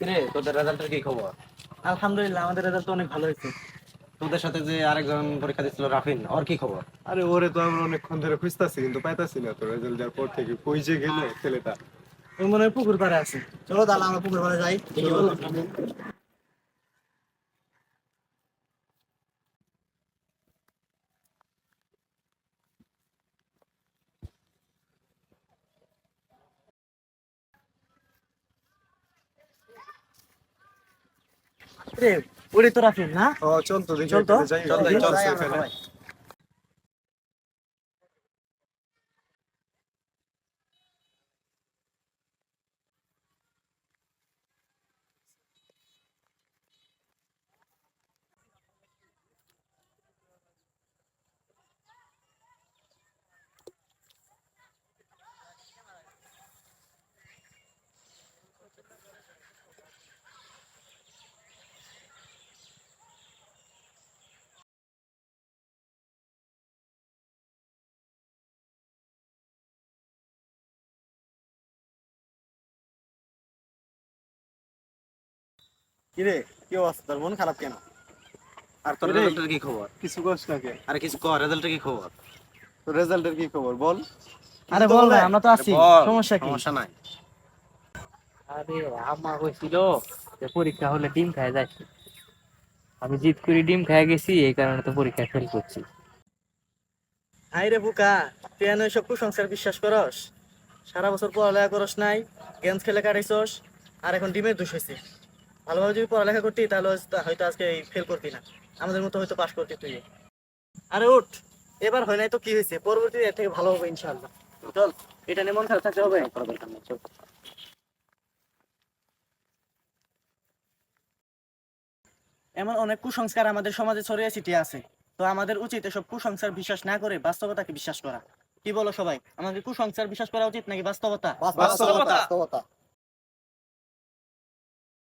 রে তোদের রেজাল্টের কি খবর? আলহামদুলিল্লাহ আমাদের রেজাল্ট অনেক ভালো হয়েছে। তোদের সাথে যে আরেকজন পরীক্ষা দিচ্ছিল রাফিন ওর কি খবর? আরে ওরে তো আমরা অনেকক্ষণ ধরে খুঁজতাছি কিন্তু পাইতাছি না তো রেজাল্ট দেওয়ার পর থেকে। কই যে গেল ছেলেটা? ওই মনে হয় পুকুর পাড়ে আছে। চলো তাহলে আমরা পুকুর পাড়ে যাই। ওরে তো রাফিন না? ও চল তো চল তো। চল, চল, কিরে কি অবস্থা? তোর মন খারাপ কেন? আর তোর রেজাল্টের কি খবর? কিছু কষ্ট নাকি আরে কিছু কর রেজাল্টের কি খবর? তোর রেজাল্টের কি খবর? বল। আরে বল না আমরা তো আছি সমস্যা কি? সমস্যা নাই। আরে আম্মা কইছিল যে পরীক্ষা হলে ডিম খায় যাচ্ছি আমি জিদ করে ডিম খায় গেছি এই কারণে তো পরীক্ষা ফেল করছি। হাই রে বুকা তুই এনে সব কুসংস্কার বিশ্বাস করস? সারা বছর পড়ালেখা করস নাই গেমস খেলে কাটাইছস আর এখন ডিমের দোষ হয়েছে ভালোভাবে যদি পড়ালেখা করতি তাহলে হয়তো- আজকে ফেল করতি না। আমাদের মতো হয়তো পাশ করতি তুই আরে উঠ এবার হয় নাই তো কি হয়েছে? পরবর্তীতে এর থেকে ভালো হবে ইনশাআল্লাহ। চল এটা নিয়ে মন খারাপ থাকতে হবে? এমন অনেক কুসংস্কার আমাদের সমাজে ছড়িয়ে ছিটিয়ে আছে। তো আমাদের উচিত এসব কুসংস্কার বিশ্বাস না করে বাস্তবতাকে বিশ্বাস করা। কি বলো সবাই? আমাদের কুসংস্কার বিশ্বাস করা উচিত নাকি বাস্তবতা। বাস্তবতা।